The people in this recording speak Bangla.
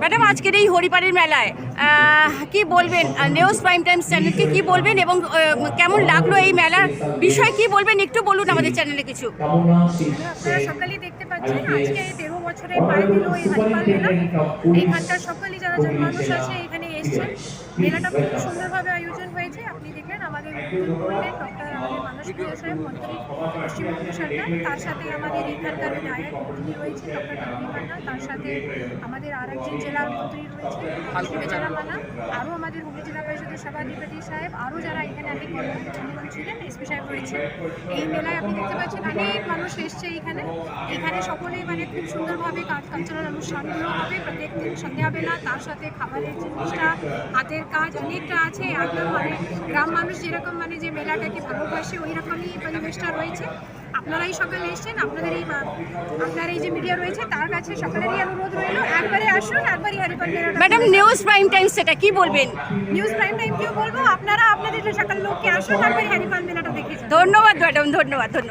ম্যাডাম, আজকের এই হরিপাড়ের মেলায় কি বলবেন? নিউজ প্রাইম টাইমস চ্যানেলকে কি বলবেন এবং কেমন লাগল এই মেলার বিষয় কি বলবেন? একটু বলুন আমাদের চ্যানেলে কিছু। আপনারা সকালেই দেখতে পাচ্ছেন আজকে তেরো বছরে পায়ে দিল এই হরিপাল মেলা। এইখানকার সকলেই যারা যারা মানুষ আছে এখানে এসছেন। মেলাটা খুব সুন্দরভাবে আয়োজন হয়েছে। আপনি দেখলেন, আমাদের ডক্টর আমাদের মানস মন্ত্রী পশ্চিমবঙ্গ সরকার তার সাথে আমাদের এখানকার বিধায়ক যিনি রয়েছে ডক্টর তার সাথে আমাদের আর একজন জেলার মন্ত্রী রয়েছে বিবেচনা আরও আমাদের হুগলি জেলা পরিষদের সভাধিপতি সাহেব আরও যারা এখানে আগে ছিলেন এসপি সাহেব রয়েছেন। এই মেলায় আপনি দেখতে পাচ্ছেন অনেক মানুষ এসছে এখানে। এখানে সকলেই মানে খুব সুন্দরভাবে কাজ কালচারাল অনুষ্ঠানগুলো হবে প্রত্যেক দিন সন্ধ্যাবেলা তার সাথে খাবারের জিনিসটা হাতের কাজ অনেকটা আছে। একদম মানে গ্রাম মানুষ যেরকম মানে যে মেলাটাকে ভালোবাসে ওই রকমই পরিবেশটা রয়েছে। আপনারাই সকালে এসছেন আপনাদের এই আপনার এই যে মিডিয়া রয়েছে তার কাছে সকলেরই অনুরোধ রইল। একবারে আসুন একবারই মেলাটা ম্যাডাম নিউজ প্রাইম টাইম সেটা কি বলবেন? নিউজ প্রাইম টাইম কেউ বলব আপনারা আপনাদের সকাল লোককে আসুন একবারই হরিপাল মেলাটা দেখে ধন্যবাদ ম্যাডাম ধন্যবাদ ধন্যবাদ।